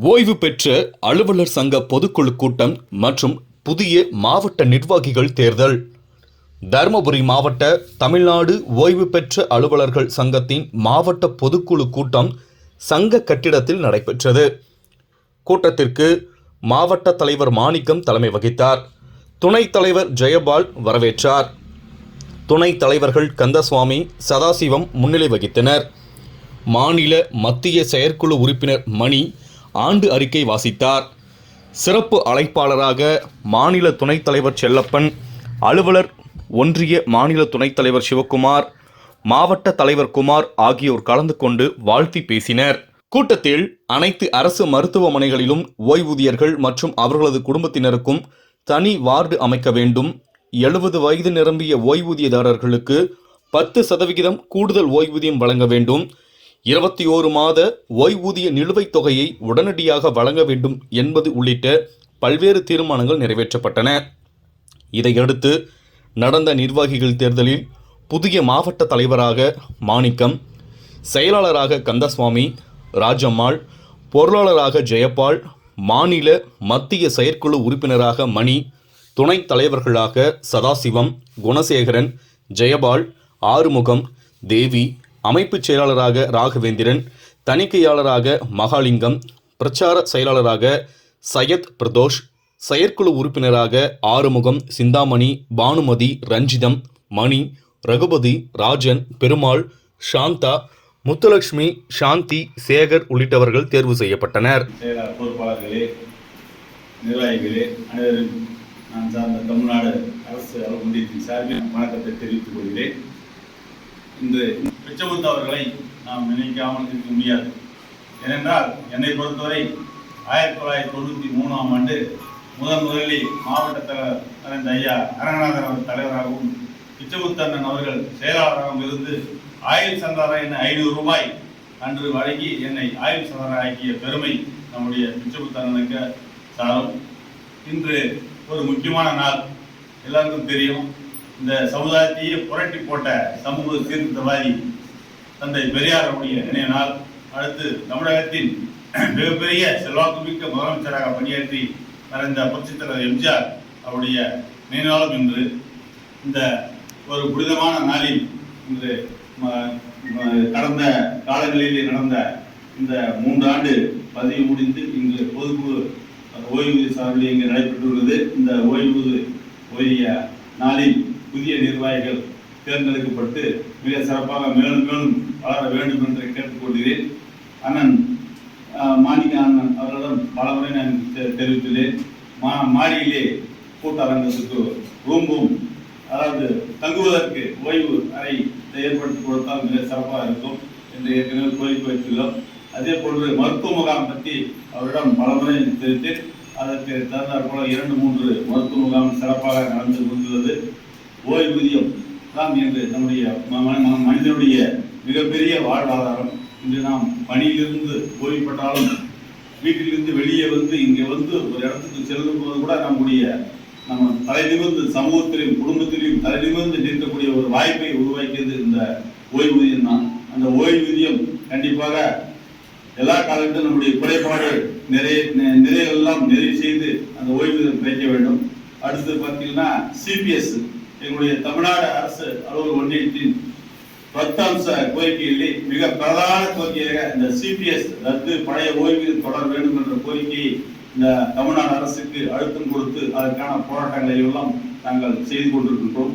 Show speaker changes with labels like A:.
A: ஓய்வு பெற்ற அலுவலர் சங்க பொதுக்குழு கூட்டம் மற்றும் புதிய மாவட்ட நிர்வாகிகள் தேர்தல். தருமபுரி மாவட்ட தமிழ்நாடு ஓய்வு பெற்ற அலுவலர்கள் சங்கத்தின் மாவட்ட பொதுக்குழு கூட்டம் சங்க கட்டிடத்தில் நடைபெற்றது. கூட்டத்திற்கு மாவட்ட தலைவர் மாணிக்கம் தலைமை வகித்தார். துணைத் தலைவர் ஜெயபால் வரவேற்றார். துணைத் தலைவர்கள் கந்தசுவாமி சதாசிவம் முன்னிலை வகித்தனர். மாநில மத்திய செயற்குழு உறுப்பினர் மணி ஆண்டு அறிக்கை வாசித்தார். சிறப்பு அழைப்பாளராக மாநில துணைத் தலைவர் செல்லப்பன் அலுவலர் ஒன்றிய மாநில துணைத் தலைவர் சிவக்குமார் மாவட்ட தலைவர் குமார் ஆகியோர் கலந்து கொண்டு வாழ்த்தி பேசினர். கூட்டத்தில் அனைத்து அரசு மருத்துவமனைகளிலும் ஓய்வூதியர்கள் மற்றும் அவர்களது குடும்பத்தினருக்கும் தனி வார்டு அமைக்க வேண்டும். எழுபது வயது நிரம்பிய ஓய்வூதியதாரர்களுக்கு பத்து சதவிகிதம் கூடுதல் ஓய்வூதியம் வழங்க வேண்டும். இருபத்தி ஓரு மாத ஓய்வூதிய நிலுவைத் தொகையை உடனடியாக வழங்க வேண்டும் என்பது உள்ளிட்ட பல்வேறு தீர்மானங்கள் நிறைவேற்றப்பட்டன. இதையடுத்து நடந்த நிர்வாகிகள் தேர்தலில் புதிய மாவட்ட தலைவராக மாணிக்கம் செயலாளராக கந்தசுவாமி ராஜம்மாள் பொருளாளராக ஜெயபால் மாநில மத்திய செயற்குழு உறுப்பினராக மணி துணைத் தலைவர்களாக சதாசிவம் குணசேகரன் ஜெயபால் ஆறுமுகம் தேவி அமைப்புச் செயலாளராக ராகவேந்திரன் தணிக்கையாளராக மகாலிங்கம் பிரச்சார செயலாளராக சையத் பிரதோஷ் செயற்குழு உறுப்பினராக ஆறுமுகம் சிந்தாமணி பானுமதி ரஞ்சிதம் மணி ரகுபதி ராஜன் பெருமாள் சாந்தா முத்துலட்சுமி சாந்தி சேகர் உள்ளிட்டவர்கள் தேர்வு செய்யப்பட்டனர்.
B: பொறுப்பாளர்களே நிர்வாகிகளே அனைவரும் நான் சார்ந்த தமிழ்நாடு அரசு அலுவலகத்தின் சார்பில் வணக்கத்தை தெரிவித்துக் கொள்கிறேன். இன்று பிச்சமுத்து அவர்களை நாம் நினைக்காமல் இருக்க முடியாது. ஏனென்றால் என்னை பொறுத்தவரை ஆயிரத்தி தொள்ளாயிரத்தி தொண்ணூற்றி மூணாம் ஆண்டு முதன் முதலில் மாவட்ட தலைவர் தலைந்த ஐயா அரங்கநாதன் அவர் தலைவராகவும் பிச்சமுத்தண்ணன் அவர்கள் செயலாளராகவும் இருந்து ஆயுள் சந்தாரா என ஐநூறு ரூபாய் அன்று வழங்கி என்னை ஆயுள் சந்தாரா ஆக்கிய பெருமை நம்முடைய பிச்சமுத்தண்ணனுக்கு சாரும். இன்று ஒரு முக்கியமான நாள். எல்லாருக்கும் தெரியும். இந்த சமுதாயத்தையே புரட்டி போட்ட சமூக சீர்திருத்தவாதி தந்தை பெரியாருடைய நினைவு நாள். அடுத்து தமிழகத்தின் மிகப்பெரிய செல்வாக்குமிக்க முதலமைச்சராக பணியாற்றி மறைந்த புரட்சித் தலைவர் எம்ஜிஆர் அவருடைய நினைவாளம் இன்று. இந்த ஒரு புனிதமான நாளில் இன்று ம- கடந்த காலங்களிலே நடந்த இந்த மூன்று ஆண்டு பதவி முடிந்து இங்கு பொதுக்குழு ஓய்வூதிய சார்பில் இங்கு நடைபெற்றுள்ளது. இந்த ஓய்வு ஓய்விய நாளில் நிர்வாகிகள் தேர்ந்தெடுக்கப்பட்டு மிக சிறப்பாக மேலும் மேலும் வளர வேண்டும் என்று கேட்டுக்கொள்கிறேன். அண்ணன் மாணிக்க அண்ணன் அவர்களிடம் பலமுறை நான் தெ- தெரிவித்துள்ளேன். மா மாடியிலே கூட்டரங்கத்துக்கு ரூம்பும் அதாவது தங்குவதற்கு ஓய்வு அறை ஏற்படுத்தி கொடுத்தால் மிக சிறப்பாக இருக்கும் என்று ஏற்கனவே கோரிக்கை வைத்துள்ளோம். அதே போன்று மருத்துவ முகாம் பற்றி அவரிடம் பலமுறை தெரிவித்தேன். அதற்கு தகுந்தாற் போல இரண்டு மூன்று மருத்துவ முகாம் சிறப்பாக நடந்து கொண்டுள்ளது. தான் என்று நம்முடைய ம- மனிதனுடைய மிகப்பெரிய வாழ்வாதாரம். இன்று நாம் பணியிலிருந்து ஓய்வுபட்டாலும் வீட்டிலிருந்து வெளியே வந்து இங்கே வந்து ஒரு இடத்துக்கு செல்லும் போது கூட நம்முடைய நம்ம தலை நிமிர்ந்து சமூகத்திலையும் குடும்பத்திலையும் தலை நிமிர்ந்து நிற்கக்கூடிய ஒரு வாய்ப்பை உருவாக்கியது இந்த ஓய்வூதியம் தான். அந்த ஓய்வூதியம் கண்டிப்பாக எல்லா காலத்திலும் நம்முடைய குறைபாடு நிறைய நிறையெல்லாம் நிறைவு செய்து அந்த ஓய்வூதியம் கிடைக்க வேண்டும். அடுத்து பார்த்தீங்கன்னா சிபிஎஸ் எங்களுடைய தமிழ்நாடு அரசு அலுவலக ஒன்றியத்தின் பத்தம்ச கோரிக்கையிலே மிக பிரதான கோரிக்கையாக இந்த சிபிஎஸ் ரத்து பழைய ஓய்வு தொடர வேண்டும் என்ற கோரிக்கையை இந்த தமிழ்நாடு அரசுக்கு அழுத்தம் கொடுத்து அதற்கான போராட்டங்களை எல்லாம் நாங்கள் செய்து கொண்டிருக்கின்றோம்.